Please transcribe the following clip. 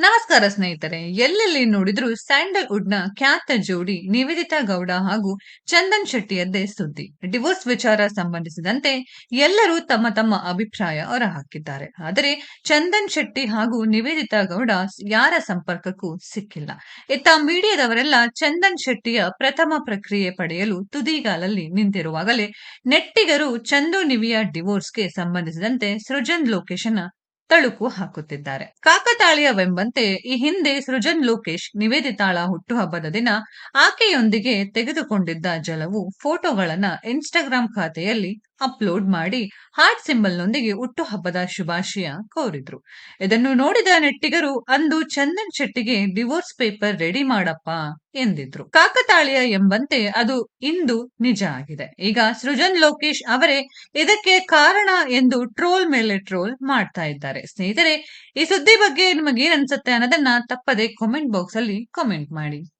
ನಮಸ್ಕಾರ ಸ್ನೇಹಿತರೆ, ಎಲ್ಲೆಲ್ಲಿ ನೋಡಿದ್ರು ಸ್ಯಾಂಡಲ್ವುಡ್ನ ಖ್ಯಾತ ಜೋಡಿ ನಿವೇದಿತಾ ಗೌಡ ಹಾಗೂ ಚಂದನ್ ಶೆಟ್ಟಿಯದ್ದೇ ಸುದ್ದಿ. ಡಿವೋರ್ಸ್ ವಿಚಾರ ಸಂಬಂಧಿಸಿದಂತೆ ಎಲ್ಲರೂ ತಮ್ಮ ತಮ್ಮ ಅಭಿಪ್ರಾಯ ಹೊರಹಾಕಿದ್ದಾರೆ. ಆದರೆ ಚಂದನ್ ಶೆಟ್ಟಿ ಹಾಗೂ ನಿವೇದಿತಾ ಗೌಡ ಯಾರ ಸಂಪರ್ಕಕ್ಕೂ ಸಿಕ್ಕಿಲ್ಲ. ಇತ್ತ ಮೀಡಿಯಾದವರೆಲ್ಲ ಚಂದನ್ ಶೆಟ್ಟಿಯ ಪ್ರಥಮ ಪ್ರಕ್ರಿಯೆ ಪಡೆಯಲು ತುದಿಗಾಲಲ್ಲಿ ನಿಂತಿರುವಾಗಲೇ ನೆಟ್ಟಿಗರು ಚಂದು ನಿವಿಯ ಡಿವೋರ್ಸ್ಗೆ ಸಂಬಂಧಿಸಿದಂತೆ ಸೃಜನ್ ಲೋಕೇಶನ ತಳುಕು ಹಾಕುತ್ತಿದ್ದಾರೆ. ಕಾಕತಾಳೀಯವೆಂಬಂತೆ ಈ ಹಿಂದೆ ಸೃಜನ್ ಲೋಕೇಶ್ ನಿವೇದಿತಾಳ ಹುಟ್ಟುಹಬ್ಬದ ದಿನ ಆಕೆಯೊಂದಿಗೆ ತೆಗೆದುಕೊಂಡಿದ್ದ ಜಲವು ಫೋಟೋಗಳನ್ನ ಇನ್ಸ್ಟಾಗ್ರಾಂ ಖಾತೆಯಲ್ಲಿ ಅಪ್ಲೋಡ್ ಮಾಡಿ ಹಾರ್ಟ್ ಸಿಂಬಲ್ನೊಂದಿಗೆ ಹುಟ್ಟುಹಬ್ಬದ ಶುಭಾಶಯ ಕೋರಿದ್ರು. ಇದನ್ನು ನೋಡಿದ ನೆಟ್ಟಿಗರು, ಅಂದು ಚಂದನ್ ಶೆಟ್ಟಿಗೆ ಡಿವೋರ್ಸ್ ಪೇಪರ್ ರೆಡಿ ಮಾಡಪ್ಪ ಎಂದಿದ್ರು. ಕಾಕತಾಳೀಯ ಎಂಬಂತೆ ಅದು ಇಂದು ನಿಜ ಆಗಿದೆ. ಈಗ ಸೃಜನ್ ಲೋಕೇಶ್ ಅವರೇ ಇದಕ್ಕೆ ಕಾರಣ ಎಂದು ಟ್ರೋಲ್ ಮೇಲೆ ಟ್ರೋಲ್ ಮಾಡ್ತಾ ಇದ್ದಾರೆ. ಸ್ನೇಹಿತರೆ, ಈ ಸುದ್ದಿ ಬಗ್ಗೆ ನಿಮಗೆ ಏನ್ ಅನ್ಸುತ್ತೆ ಅನ್ನೋದನ್ನ ತಪ್ಪದೆ ಕಾಮೆಂಟ್ ಬಾಕ್ಸ್ ಅಲ್ಲಿ ಕಾಮೆಂಟ್ ಮಾಡಿ.